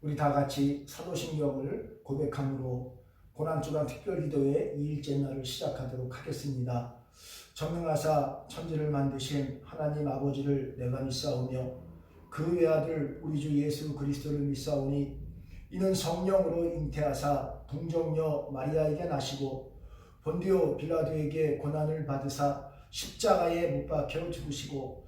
우리 다 같이 사도신경을 고백함으로 고난주간 특별기도의 2일째 날을 시작하도록 하겠습니다. 전능하사 천지를 만드신 하나님 아버지를 내가 믿사오며 그 외아들 우리 주 예수 그리스도를 믿사오니 이는 성령으로 잉태하사 동정녀 마리아에게 나시고 본디오 빌라도에게 고난을 받으사 십자가에 못 박혀 죽으시고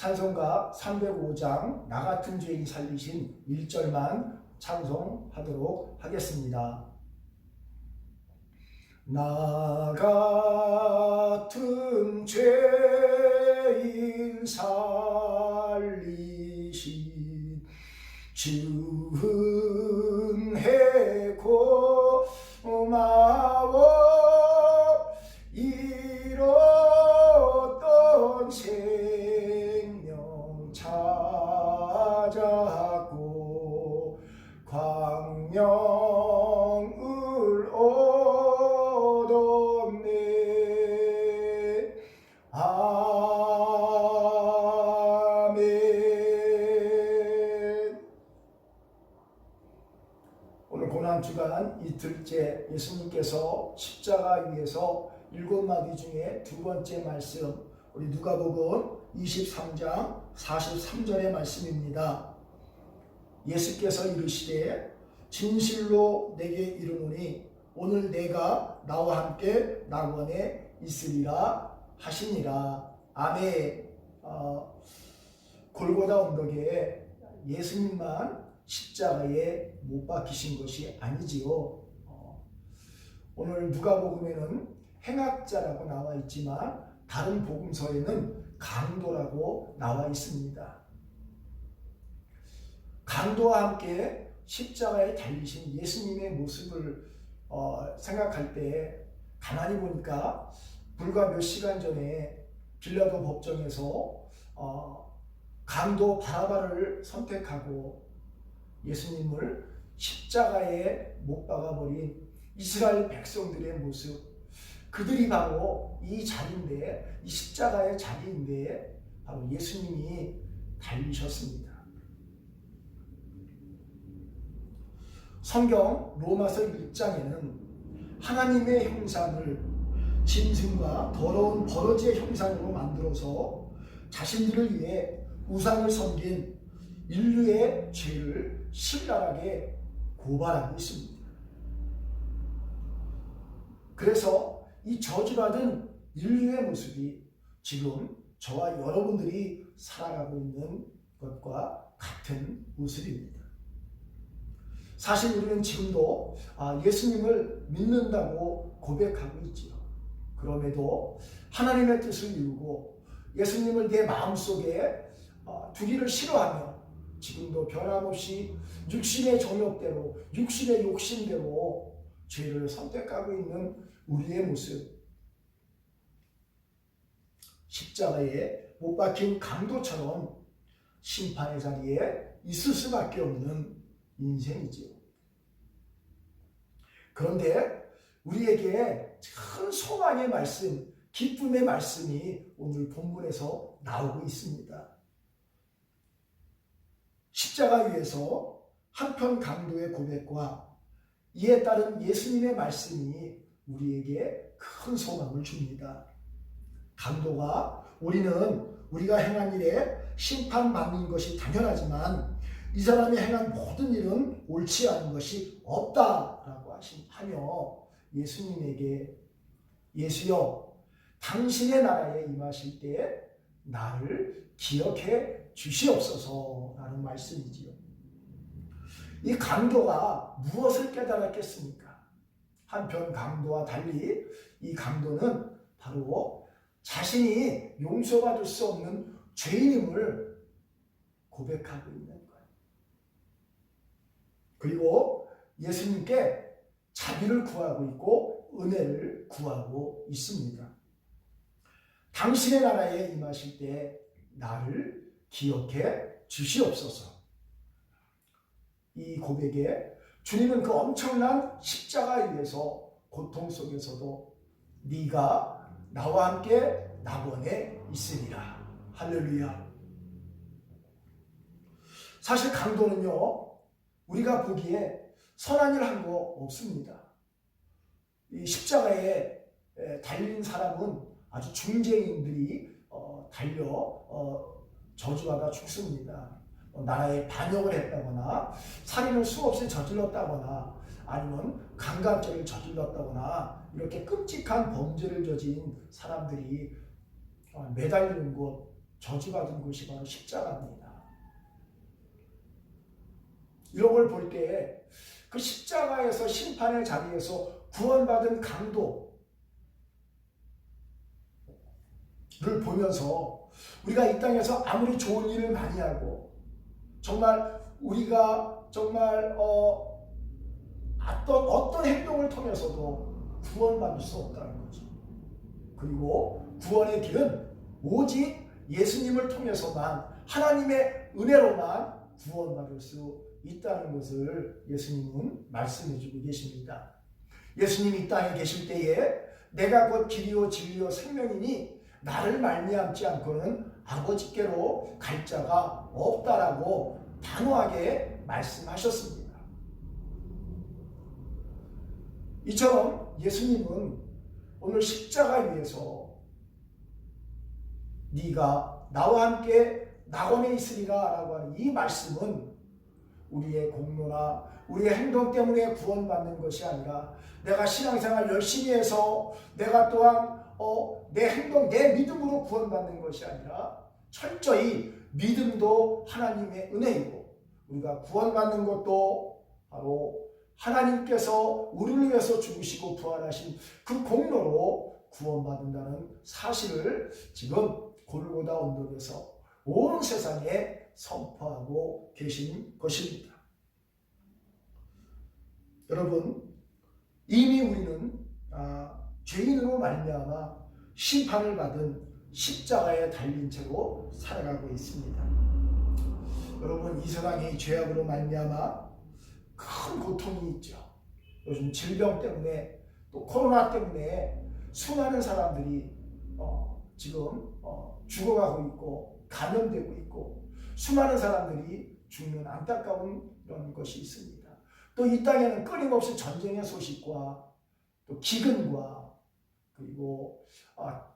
찬송가 305장 나 같은 죄인 살리신 1절만 찬송하도록 하겠습니다. 나 같은 죄인 살리신 주 찾았고 광명을 얻었네. 아멘. 오늘 고난주간 이틀째 예수님께서 십자가 위에서 일곱 마디 중에 두 번째 말씀 우리 누가복음 23장 43절의 말씀입니다. 예수께서 이르시되 진실로 내게 이르노니 오늘 내가 나와 함께 낙원에 있으리라 하시니라. 아멘. 어, 골고다 언덕에 예수님만 십자가에 못 박히신 것이 아니지요. 어, 오늘 누가복음에는 행악자라고 나와 있지만 다른 복음서에는 강도라고 나와 있습니다. 강도와 함께 십자가에 달리신 예수님의 모습을 어, 생각할 때 가만히 보니까 불과 몇 시간 전에 빌라도 법정에서 어, 강도 바라바를 선택하고 예수님을 십자가에 못 박아버린 이스라엘 백성들의 모습 그들이 바로 이 자리인데 이 십자가의 자리인데 바로 예수님이 달리셨습니다. 성경 로마서 1장에는 하나님의 형상을 짐승과 더러운 버러지의 형상으로 만들어서 자신들을 위해 우상을 섬긴 인류의 죄를 신랄하게 고발하고 있습니다. 그래서 이 저주받은 인류의 모습이 지금 저와 여러분들이 살아가고 있는 것과 같은 모습입니다. 사실 우리는 지금도 아, 예수님을 믿는다고 고백하고 있지요. 그럼에도 하나님의 뜻을 이루고 예수님을 내 마음속에 어, 두기를 싫어하며 지금도 변함없이 육신의 정욕대로 육신의 욕심대로 죄를 선택하고 있는 우리의 모습 십자가에 못 박힌 강도처럼 심판의 자리에 있을 수밖에 없는 인생이지요. 그런데 우리에게 큰 소망의 말씀, 기쁨의 말씀이 오늘 본문에서 나오고 있습니다. 십자가 위에서 한편 강도의 고백과 이에 따른 예수님의 말씀이 우리에게 큰 소망을 줍니다. 강도가 우리는 우리가 행한 일에 심판받는 것이 당연하지만 이 사람이 행한 모든 일은 옳지 않은 것이 없다라고 하며 예수님에게 예수여 당신의 나라에 임하실 때 나를 기억해 주시옵소서라는 말씀이지요. 이 강도가 무엇을 깨달았겠습니까? 한편 강도와 달리 이 강도는 바로 자신이 용서받을 수 없는 죄인임을 고백하고 있는 거예요. 그리고 예수님께 자비를 구하고 있고 은혜를 구하고 있습니다. 당신의 나라에 임하실 때 나를 기억해 주시옵소서. 이 고백에 주님은 그 엄청난 십자가 위에서 고통 속에서도 네가 나와 함께 낙원에 있으리라. 할렐루야. 사실 강도는요, 우리가 보기에 선한 일 한 거 없습니다. 이 십자가에 에, 달린 사람은 아주 중재인들이 어, 달려 어, 저주하다 죽습니다. 어, 나라에 반역을 했다거나 살인을 수없이 저질렀다거나 아니면 강간죄를 저질렀다거나 이렇게 끔찍한 범죄를 저진 사람들이 어, 매달리는 곳, 저주받은 곳이 바로 십자가입니다. 이런 걸 볼 때 그 십자가에서 심판의 자리에서 구원받은 강도를 보면서 우리가 이 땅에서 아무리 좋은 일을 많이 하고 정말 우리가 정말 어, 어떤 어떤 행동을 통해서도 구원받을 수 없다는 거죠. 그리고 구원의 길은 오직 예수님을 통해서만 하나님의 은혜로만 구원받을 수 있다는 것을 예수님은 말씀해 주고 계십니다. 예수님이 이 땅에 계실 때에 내가 곧 길이요 진리요 생명이니 나를 말미암지 않고는 아버지께로 갈 자가 없다라고 단호하게 말씀하셨습니다. 이처럼 예수님은 오늘 십자가 위에서 네가 나와 함께 낙원에 있으리라라고 하는 이 말씀은 우리의 공로나 우리의 행동 때문에 구원받는 것이 아니라 내가 신앙생활 열심히 해서 내가 또한 어, 내 행동, 내 믿음으로 구원받는 것이 아니라 철저히 믿음도 하나님의 은혜이고 우리가 구원받는 것도 바로 하나님께서 우리를 위해서 죽으시고 부활하신 그 공로로 구원받는다는 사실을 지금 골고다 언덕에서 온 세상에 선포하고 계신 것입니다. 여러분 이미 우리는 아, 죄인으로 말미암아 심판을 받은 십자가에 달린 채로 살아가고 있습니다. 여러분 이 세상에 죄악으로 말미암아 큰 고통이 있죠. 요즘 질병 때문에 또 코로나 때문에 수많은 사람들이 어, 지금 어, 죽어가고 있고 감염되고 있고 수많은 사람들이 죽는 안타까운 이런 것이 있습니다. 또 이 땅에는 끊임없이 전쟁의 소식과 또 기근과 그리고 아,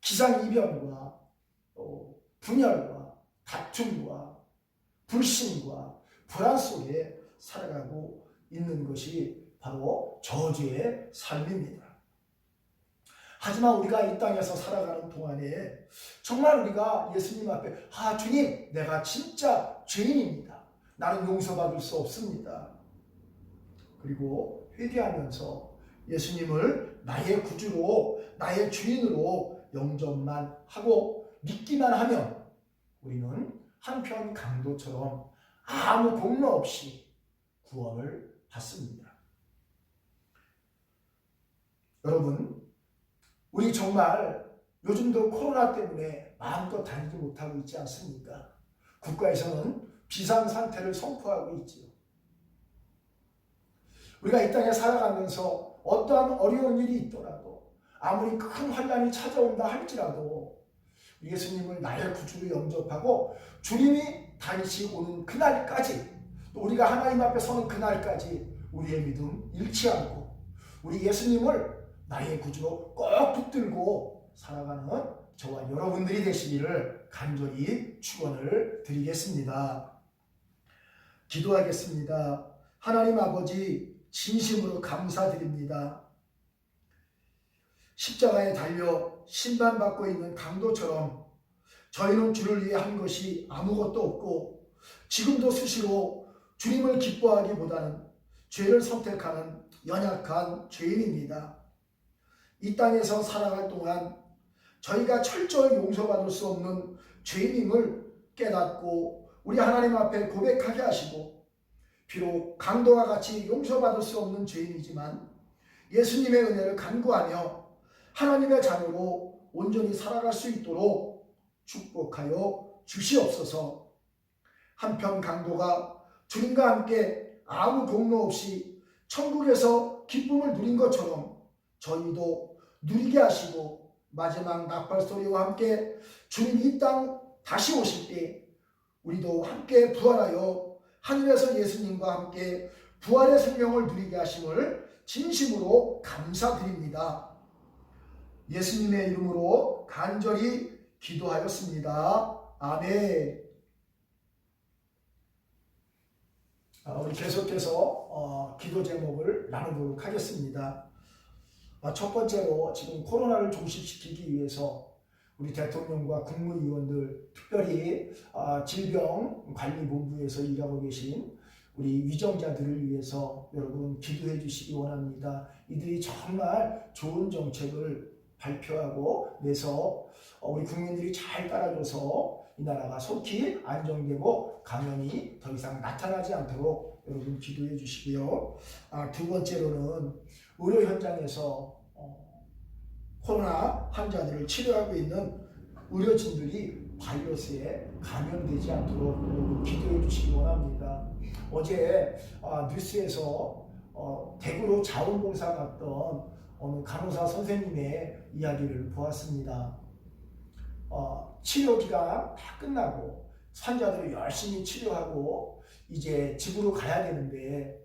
기상이변과 또 분열과 다툼과 불신과 불안 속에 살아가고 있는 것이 바로 저주의 삶입니다. 하지만 우리가 이 땅에서 살아가는 동안에 정말 우리가 예수님 앞에 아 주님 내가 진짜 죄인입니다. 나는 용서받을 수 없습니다. 그리고 회개하면서 예수님을 나의 구주로 나의 주인으로 영접만 하고 믿기만 하면 우리는 한편 강도처럼 아무 공로 없이 구원을 받습니다. 여러분 우리 정말 요즘도 코로나 때문에 마음껏 다니지 못하고 있지 않습니까? 국가에서는 비상 상태를 선포하고 있지요. 우리가 이 땅에 살아가면서 어떠한 어려운 일이 있더라도 아무리 큰 환란이 찾아온다 할지라도 예수님을 나의 구주로 영접하고 주님이 다시 오는 그날까지 또 우리가 하나님 앞에 서는 그날까지 우리의 믿음 잃지 않고 우리 예수님을 나의 구주로 꼭 붙들고 살아가는 저와 여러분들이 되시기를 간절히 축원을 드리겠습니다. 기도하겠습니다. 하나님 아버지 진심으로 감사드립니다. 십자가에 달려 신반받고 있는 강도처럼 저희는 주를 위해 한 것이 아무것도 없고 지금도 수시로 주님을 기뻐하기보다는 죄를 선택하는 연약한 죄인입니다. 이 땅에서 살아갈 동안 저희가 철저히 용서받을 수 없는 죄인임을 깨닫고 우리 하나님 앞에 고백하게 하시고 비록 강도와 같이 용서받을 수 없는 죄인이지만 예수님의 은혜를 간구하며 하나님의 자녀로 온전히 살아갈 수 있도록 축복하여 주시옵소서. 한편 강도가 주님과 함께 아무 공로 없이 천국에서 기쁨을 누린 것처럼 저희도 누리게 하시고 마지막 나팔 소리와 함께 주님이 이땅 다시 오실 때 우리도 함께 부활하여 하늘에서 예수님과 함께 부활의 생명을 누리게 하심을 진심으로 감사드립니다. 예수님의 이름으로 간절히 기도하였습니다. 아멘. 아, 우리 계속해서 어, 기도 제목을 나누도록 하겠습니다. 아, 첫 번째로 지금 코로나를 종식시키기 위해서 우리 대통령과 국무위원들 특별히 아, 질병관리본부에서 일하고 계신 우리 위정자들을 위해서 여러분 기도해 주시기 원합니다. 이들이 정말 좋은 정책을 발표하고 내서 어, 우리 국민들이 잘 따라줘서 이 나라가 속히 안정되고 감염이 더 이상 나타나지 않도록 여러분 기도해 주시고요. 아, 두 번째로는 의료 현장에서 어, 코로나 환자들을 치료하고 있는 의료진들이 바이러스에 감염되지 않도록 기도해 주시기 원합니다. 어제 아, 뉴스에서 어, 대구로 자원봉사 갔던 어느 간호사 선생님의 이야기를 보았습니다. 어, 치료 기간 다 끝나고 환자들을 열심히 치료하고 이제 집으로 가야 되는데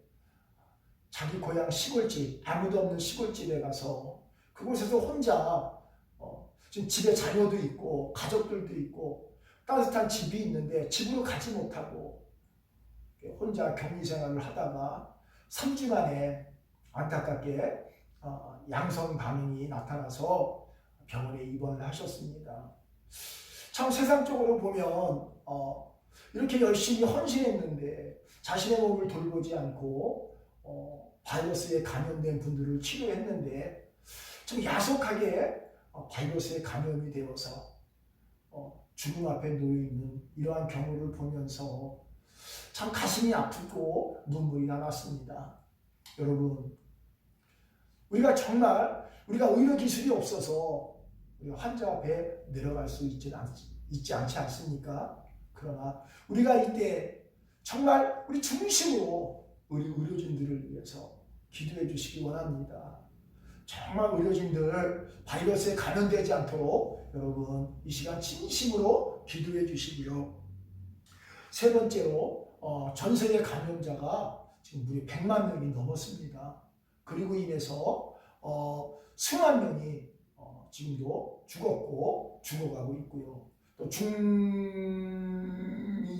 자기 고향 시골집 아무도 없는 시골집에 가서 그곳에서 혼자 어, 지금 집에 자녀도 있고 가족들도 있고 따뜻한 집이 있는데 집으로 가지 못하고 혼자 격리 생활을 하다가 3주 만에 안타깝게 어, 양성 반응이 나타나서 병원에 입원을 하셨습니다. 참 세상적으로 보면 어, 이렇게 열심히 헌신했는데 자신의 몸을 돌보지 않고 어, 바이러스에 감염된 분들을 치료했는데 좀 야속하게 어, 바이러스에 감염이 되어서 어, 죽음 앞에 놓여 있는 이러한 경우를 보면서 참 가슴이 아프고 눈물이 나왔습니다. 여러분, 우리가 정말 우리가 의료 기술이 없어서 환자 앞에 내려갈 수 있지, 않, 있지 않지 않습니까? 그러나 우리가 이때 정말 우리 중심으로 우리 의료진들을 위해서 기도해 주시기 원합니다. 정말 의료진들 바이러스에 감염되지 않도록 여러분 이 시간 진심으로 기도해 주시고요. 세 번째로 어, 전 세계 감염자가 지금 무려 100만 명이 넘었습니다. 그리고 인해서 어, 수만 명이 어, 지금도 죽었고 죽어가고 있고요. 또 중미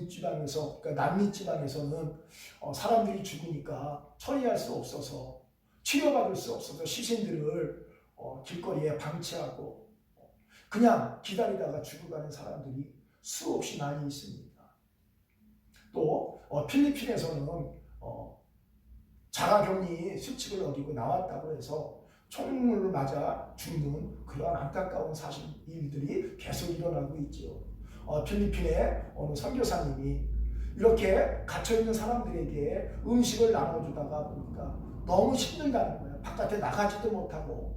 지방에서 그러니까 남미 지방에서는 어, 사람들이 죽으니까 처리할 수 없어서 치료받을 수 없어서 시신들을 어, 길거리에 방치하고 어, 그냥 기다리다가 죽어가는 사람들이 수없이 많이 있습니다. 또 어, 필리핀에서는 어, 자가격리 수칙을 어기고 나왔다고 해서 총물을 맞아 죽는 그러한 안타까운 사실 일들이 계속 일어나고 있지요. 어, 필리핀의 어느 선교사님이 이렇게 갇혀 있는 사람들에게 음식을 나눠주다가 보니까 너무 힘들다는 거예요. 바깥에 나가지도 못하고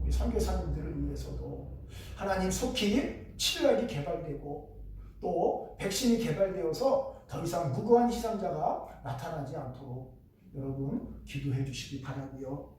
우리 선교사님들을 위해서도 하나님 속히 치료약이 개발되고 또 백신이 개발되어서 더 이상 무고한 희생자가 나타나지 않도록 여러분 기도해 주시기 바라고요.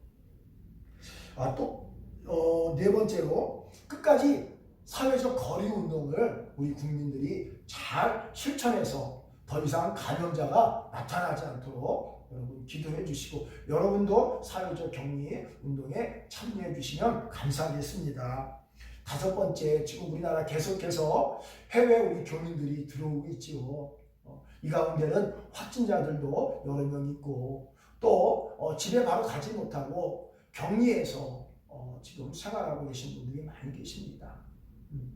아, 또, 어, 네 번째로 끝까지 사회적 거리 운동을 우리 국민들이 잘 실천해서 더 이상 감염자가 나타나지 않도록 여러분 기도해 주시고 여러분도 사회적 격리 운동에 참여해 주시면 감사하겠습니다. 다섯 번째, 지금 우리나라 계속해서 해외 우리 교민들이 들어오고 있지요. 어, 이 가운데는 확진자들도 여러 명 있고 또 어, 집에 바로 가지 못하고 격리해서 어, 지금 생활하고 계신 분들이 많이 계십니다. 음.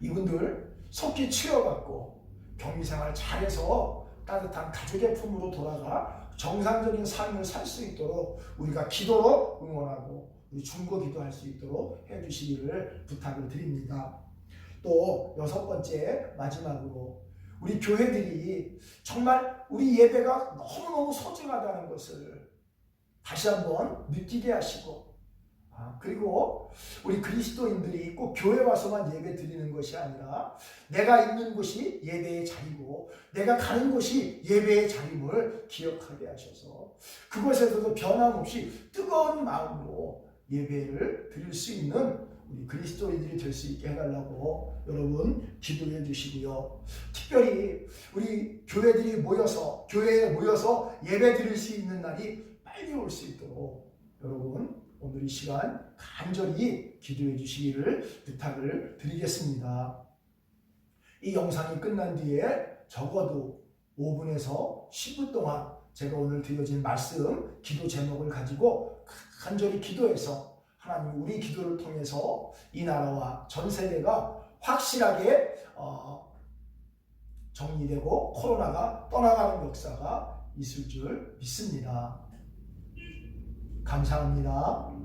이분들 속히 치료받고 격리 생활 잘해서 따뜻한 가족의 품으로 돌아가 정상적인 삶을 살 수 있도록 우리가 기도로 응원하고 중보 기도할 수 있도록 해주시기를 부탁을 드립니다. 또 여섯 번째 마지막으로 우리 교회들이 정말 우리 예배가 너무너무 소중하다는 것을 다시 한번 느끼게 하시고 아, 그리고 우리 그리스도인들이 꼭 교회 와서만 예배 드리는 것이 아니라 내가 있는 곳이 예배의 자리고 내가 가는 곳이 예배의 자림을 기억하게 하셔서 그곳에서도 변함없이 뜨거운 마음으로 예배를 드릴 수 있는 우리 그리스도인들이 될 수 있게 해달라고 여러분 기도해 주시고요. 특별히 우리 교회들이 모여서 교회에 모여서 예배 드릴 수 있는 날이 빨리 올 수 있도록 여러분 오늘 이 시간 간절히 기도해 주시기를 부탁을 드리겠습니다. 이 영상이 끝난 뒤에 적어도 5분에서 10분 동안 제가 오늘 드려진 말씀, 기도 제목을 가지고 간절히 기도해서 하나님 우리 기도를 통해서 이 나라와 전 세계가 확실하게 어, 정리되고 코로나가 떠나가는 역사가 있을 줄 믿습니다. 감사합니다.